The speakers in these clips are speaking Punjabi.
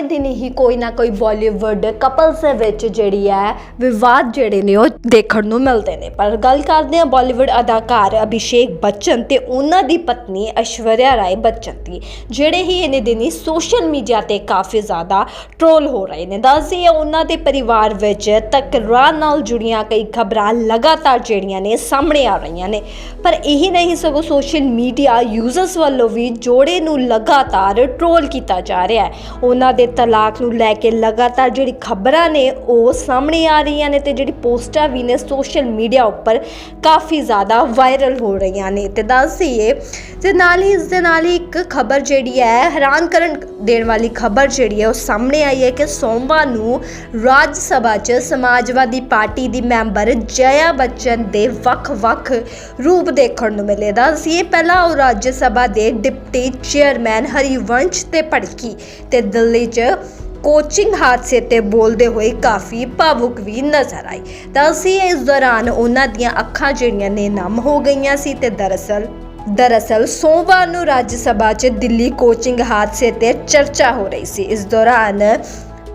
ਦਿਨ ਹੀ ਕੋਈ ਨਾ ਕੋਈ ਬਾਲੀਵੁੱਡ ਕਪਲਸ ਦੇ ਵਿੱਚ ਜਿਹੜੀ ਹੈ ਵਿਵਾਦ ਜਿਹੜੇ ਨੇ ਉਹ ਦੇਖਣ ਨੂੰ ਮਿਲਦੇ ਨੇ। ਪਰ ਗੱਲ ਕਰਦੇ ਹਾਂ ਬਾਲੀਵੁੱਡ ਅਦਾਕਾਰ ਅਭਿਸ਼ੇਕ ਬੱਚਨ ਤੇ ਉਹਨਾਂ ਦੀ ਪਤਨੀ ਐਸ਼ਵਰਿਆ ਰਾਏ ਬੱਚਨ ਦੀ, ਜਿਹੜੇ ਹੀ ਇਹਨੇ ਦਿਨੀ ਸੋਸ਼ਲ ਮੀਡੀਆ ਤੇ ਕਾਫੀ ਜ਼ਿਆਦਾ ਟ੍ਰੋਲ ਹੋ ਰਹੇ ਨੇ। ਦੱਸਦੇ ਉਹਨਾਂ ਦੇ ਪਰਿਵਾਰ ਵਿੱਚ ਤਕਰਾਰ ਨਾਲ ਜੁੜੀਆਂ ਕਈ ਖਬਰਾਂ ਲਗਾਤਾਰ ਜਿਹੜੀਆਂ ਨੇ ਸਾਹਮਣੇ ਆ ਰਹੀਆਂ ਨੇ। ਪਰ ਇਹੀ ਨਹੀਂ ਸਗੋਂ ਸੋਸ਼ਲ ਮੀਡੀਆ ਯੂਜ਼ਰਸ ਵੱਲੋਂ ਵੀ ਜੋੜੇ ਨੂੰ ਲਗਾਤਾਰ ਟ੍ਰੋਲ ਕੀਤਾ ਜਾ ਰਿਹਾ ਹੈ। ਉਹਨਾਂ ਦੇ ਤਲਾਕ ਨੂੰ ਲੈ ਕੇ ਲਗਾਤਾਰ ਜਿਹੜੀ ਖਬਰਾਂ ਨੇ ਉਹ ਸਾਹਮਣੇ ਆ ਰਹੀਆਂ ਨੇ ਤੇ ਜਿਹੜੀ ਪੋਸਟਾਂ ਵੀ ਨੇ ਸੋਸ਼ਲ ਮੀਡੀਆ ਉੱਪਰ ਕਾਫੀ ਜ਼ਿਆਦਾ ਵਾਇਰਲ ਹੋ ਰਹੀਆਂ ਨੇ। ਤੇ ਦੱਸ ਦਈਏ, ਤੇ ਨਾਲ ਹੀ ਇਸ ਦੇ ਨਾਲ ਹੀ ਇੱਕ ਖਬਰ ਜਿਹੜੀ ਹੈ ਹੈਰਾਨ ਕਰਨ ਦੇਣ ਵਾਲੀ ਖਬਰ ਜਿਹੜੀ ਹੈ, ਉਹ ਸਾਹਮਣੇ ਆਈ ਹੈ ਕਿ ਸੋਮਵਾਰ ਨੂੰ ਰਾਜ ਸਭਾ 'ਚ ਸਮਾਜਵਾਦੀ ਪਾਰਟੀ ਦੀ ਮੈਂਬਰ ਜया ਬੱਚਨ ਦੇ ਵੱਖ-ਵੱਖ ਰੂਪ ਦੇਖਣ ਨੂੰ ਮਿਲੇ। ਦੱਸੀਏ ਪਹਿਲਾਂ ਉਹ ਰਾਜ ਸਭਾ ਦੇ ਡਿਪਟੀ ਚੇਅਰਮੈਨ ਹਰੀਵੰਸ਼ ਤੇ ਭੜਕੀ ਤੇ ਦਿੱਲੀ 'ਚ ਕੋਚਿੰਗ ਹਾਦਸੇ ਤੇ ਬੋਲਦੇ ਹੋਏ ਕਾਫੀ ਭਾਵੁਕ ਵੀ ਨਜ਼ਰ ਆਈ ਦੱਸੀ ਇਸ ਦੌਰਾਨ ਉਹਨਾਂ ਦੀਆਂ ਅੱਖਾਂ ਜਿਹੜੀਆਂ ਨੇ ਨਮ ਹੋ ਗਈਆਂ ਸੀ ਤੇ ਦਰਅਸਲ ਦਰਅਸਲ ਸੋਮਵਾਰ ਨੂੰ ਰਾਜ ਸਭਾ 'ਚ ਦਿੱਲੀ ਕੋਚਿੰਗ ਹਾਦਸੇ ਤੇ ਚਰਚਾ ਹੋ ਰਹੀ ਸੀ। ਇਸ ਦੌਰਾਨ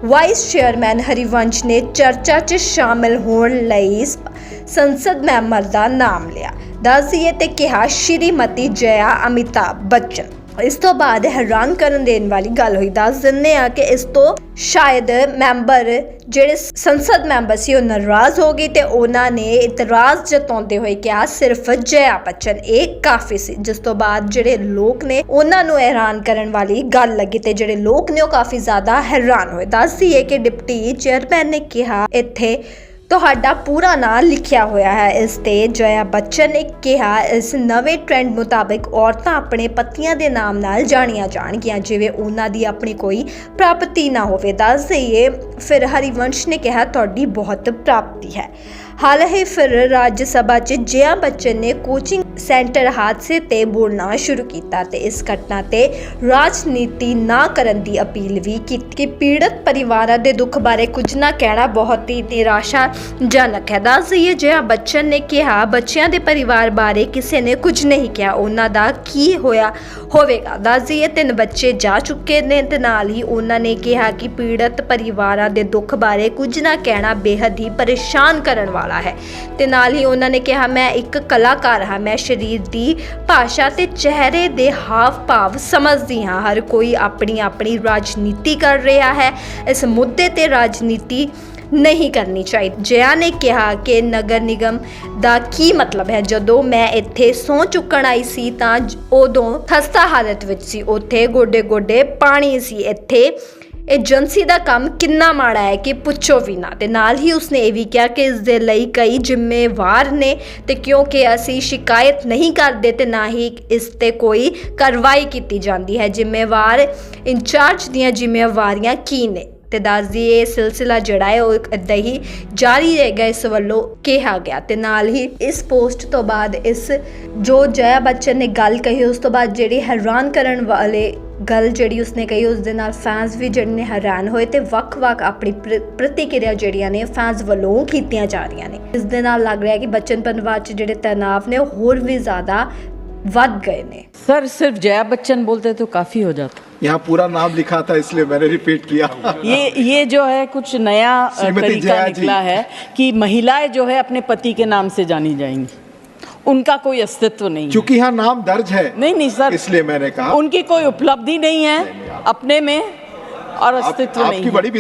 ਵਾਈਸ ਚੇਅਰਮੈਨ ਹਰੀਵੰਸ਼ ਨੇ ਚਰਚਾ 'ਚ ਸ਼ਾਮਲ ਹੋਣ ਲਈ ਸੰਸਦ ਮੈਂਬਰ ਦਾ ਨਾਮ ਲਿਆ। ਦੱਸ ਤੇ ਕਿਹਾ, ਸ਼੍ਰੀਮਤੀ ਜਯਾ ਅਮਿਤਾਭ ਬੱਚਨ ਇਸ ਤੋਂ ਬਾਅਦ ਹੈਰਾਨ ਕਰਨ ਦੇਣ ਵਾਲੀ ਗੱਲ ਹੋਈ। ਦੱਸ ਦਿੰਦੇ ਆ ਕਿ ਇਸ ਤੋਂ ਸ਼ਾਇਦ ਮੈਂਬਰ ਜਿਹੜੇ ਸੰਸਦ ਮੈਂਬਰ ਸੀ, ਉਹ ਨਾਰਾਜ਼ ਹੋ ਗਏ ਤੇ ਉਹਨਾਂ ਨੇ ਇਤਰਾਜ਼ ਜਤਾਉਂਦੇ ਹੋਏ ਕਿਹਾ, ਸਿਰਫ ਜया ਬਚਨ, ਇਹ ਕਾਫੀ ਸੀ। ਜਿਸ ਤੋਂ ਬਾਅਦ ਜਿਹੜੇ ਲੋਕ ਨੇ, ਉਹਨਾਂ ਨੂੰ ਹੈਰਾਨ ਕਰਨ ਵਾਲੀ ਗੱਲ ਲੱਗੀ ਤੇ ਜਿਹੜੇ ਲੋਕ ਨੇ, ਉਹ ਕਾਫੀ ਜ਼ਿਆਦਾ ਹੈਰਾਨ ਹੋਏ। ਦੱਸਦੀ ਹੈ ਕਿ ਡਿਪਟੀ ਚੇਅਰਮੈਨ ਨੇ ਕਿਹਾ, ਇੱਥੇ ਤੁਹਾਡਾ ਪੂਰਾ ਨਾਂ ਲਿਖਿਆ ਹੋਇਆ ਹੈ। ਇਸ ਤੇ ਜया ਬੱਚਨ ਨੇ ਕਿਹਾ, ਇਸ ਨਵੇਂ ਟ੍ਰੈਂਡ ਮੁਤਾਬਕ ਔਰਤਾਂ ਆਪਣੇ ਪਤੀਆਂ ਦੇ ਨਾਮ ਨਾਲ ਜਾਣੀਆਂ ਜਾਣਗੀਆਂ, ਜਿਵੇਂ ਉਹਨਾਂ ਦੀ ਆਪਣੀ ਕੋਈ ਪ੍ਰਾਪਤੀ ਨਾ ਹੋਵੇ। ਦੱਸ ਦਈਏ, ਫਿਰ ਹਰੀਵੰਸ਼ ਨੇ ਕਿਹਾ, ਤੁਹਾਡੀ ਬਹੁਤ ਪ੍ਰਾਪਤੀ ਹੈ। ਹਾਲ ਹੀ ਫਿਰ ਰਾਜ ਸਭਾ 'ਚ ਜਿਆ ਬੱਚਨ ਨੇ ਕੋਚਿੰਗ ਸੈਂਟਰ ਹਾਦਸੇ ਤੇ ਬੋਲਣਾ ਸ਼ੁਰੂ ਕੀਤਾ ਤੇ ਇਸ ਘਟਨਾ ਤੇ ਰਾਜਨੀਤੀ ਨਾ ਕਰਨ ਦੀ ਅਪੀਲ ਵੀ ਕੀਤੀ ਕਿ ਪੀੜਤ ਪਰਿਵਾਰਾਂ ਦੇ ਦੁੱਖ ਬਾਰੇ ਕੁਝ ਨਾ ਕਹਿਣਾ ਬਹੁਤ ਹੀ ਨਿਰਾਸ਼ਾਜਨਕ ਹੈ। ਦੱਸ ਦਈਏ ਜया ਬੱਚਨ ਨੇ ਕਿਹਾ, ਬੱਚਿਆਂ ਦੇ ਪਰਿਵਾਰ ਬਾਰੇ ਕਿਸੇ ਨੇ ਕੁਝ ਨਹੀਂ ਕਿਹਾ, ਉਹਨਾਂ ਦਾ ਕੀ ਹੋਇਆ ਹੋਵੇਗਾ? ਦੱਸ ਦਈਏ, ਤਿੰਨ ਬੱਚੇ ਜਾ ਚੁੱਕੇ ਨੇ ਤੇ ਨਾਲ ਹੀ ਉਹਨਾਂ ਨੇ ਕਿਹਾ ਕਿ ਪੀੜਤ ਪਰਿਵਾਰਾਂ ਦੇ ਦੁੱਖ ਬਾਰੇ ਕੁਝ ਨਾ ਕਹਿਣਾ ਬੇਹੱਦ ਹੀ ਪਰੇਸ਼ਾਨ ਕਰਨ ਵਾਲਾ ਹੈ। ਤੇ ਨਾਲ ਹੀ ਉਹਨਾਂ ਨੇ ਕਿਹਾ, ਮੈਂ ਇੱਕ ਕਲਾਕਾਰ ਹਾਂ, ਮੈਂ ਸਰੀਰ ਦੀ ਭਾਸ਼ਾ ਤੇ ਚਿਹਰੇ ਦੇ ਹਾਵ ਭਾਵ ਸਮਝਦੀ ਹਾਂ। ਹਰ ਕੋਈ ਆਪਣੀ ਆਪਣੀ ਰਾਜਨੀਤੀ ਕਰ ਰਿਹਾ ਹੈ। ਇਸ ਮੁੱਦੇ ਤੇ ਰਾਜਨੀਤੀ ਨਹੀਂ ਕਰਨੀ ਚਾਹੀਦੀ ਜया ਨੇ ਕਿਹਾ ਕਿ ਨਗਰ ਨਿਗਮ ਦਾ ਕੀ ਮਤਲਬ ਹੈ? ਜਦੋਂ ਮੈਂ ਇੱਥੇ ਸੌ ਚੁੱਕਣ ਆਈ ਸੀ ਤਾਂ ਉਦੋਂ ਖਸਤਾ ਹਾਲਤ ਵਿੱਚ ਸੀ। ਉੱਥੇ ਗੋਡੇ ਗੋਡੇ ਪਾਣੀ ਸੀ। ਇੱਥੇ ਏਜੰਸੀ ਦਾ ਕੰਮ ਕਿੰਨਾ ਮਾੜਾ ਹੈ ਕਿ ਪੁੱਛੋ ਵੀ ਨਾ। ਤੇ ਨਾਲ ਹੀ ਉਸਨੇ ਇਹ ਵੀ ਕਿਹਾ ਕਿ ਇਸ ਦੇ ਲਈ ਕਈ ਜ਼ਿੰਮੇਵਾਰ ਨੇ ਤੇ ਕਿਉਂਕਿ ਅਸੀਂ ਸ਼ਿਕਾਇਤ ਨਹੀਂ ਕਰਦੇ ਤੇ ਨਾ ਹੀ ਇਸ ਤੇ ਕੋਈ ਕਾਰਵਾਈ ਕੀਤੀ ਜਾਂਦੀ ਹੈ। ਜ਼ਿੰਮੇਵਾਰ ਇੰਚਾਰਜ ਦੀਆਂ ਜ਼ਿੰਮੇਵਾਰੀਆਂ ਕੀ ਨੇ? ਤੇ ਦੱਸਦੀ ਇਹ ਸਿਲਸਿਲਾ ਜਿਹੜਾ ਹੈ, ਉਹ ਇਦਾਂ ਹੀ ਜਾਰੀ ਰਹੇਗਾ ਇਸ ਵੱਲੋਂ ਕਿਹਾ ਗਿਆ। ਤੇ ਨਾਲ ਹੀ ਇਸ ਪੋਸਟ ਤੋਂ ਬਾਅਦ ਇਸ ਜੋ ਜया ਬੱਚਨ ਨੇ ਗੱਲ ਕਹੀ, ਉਸ ਤੋਂ ਬਾਅਦ ਜਿਹੜੀ ਹੈਰਾਨ ਕਰਨ ਵਾਲੇ ਗੱਲ ਜਿਹੜੀ ਉਸਨੇ ਕਹੀ ਉਸ ਦੇ ਨਾਲ ਫੈਨਸ ਵੀ ਜਿਹੜੇ ਨੇ ਹੈਰਾਨ ਹੋਏ ਤੇ ਵੱਖ-ਵੱਖ ਆਪਣੀ ਪ੍ਰ- ਪ੍ਰਤੀਕਿਰਿਆ ਜਿਹੜੀਆਂ ਨੇ ਫੈਨਸ ਵੱਲੋਂ ਕੀਤੀਆਂ ਜਾ ਰਹੀਆਂ ਨੇ ਇਸ ਦੇ ਨਾਲ ਲੱਗ ਰਿਹਾ ਕਿ ਬੱਚਨ ਪਰਿਵਾਰ 'ਚ ਜਿਹੜੇ ਤਣਾਅ ਨੇ ਉਹ ਹੋਰ ਵੀ ਜ਼ਿਆਦਾ ਵੱਧ ਗਏ ਨੇ सर सिर्फ जया बच्चन बोलते तो काफी हो जाता यहाँ पूरा नाम लिखा था इसलिए मैंने रिपीट किया ये ये जो है कुछ नया अ, श्रीमती तरीका जया जी। निकला है कि महिलाएं जो है अपने पति के नाम से जानी जाएंगी उनका कोई अस्तित्व नहीं है क्योंकि यहाँ नाम दर्ज है नहीं नहीं सर इसलिए मैंने कहा उनकी कोई उपलब्धि नहीं है अपने में और आप- अस्तित्व नहीं आपकी है बड़ी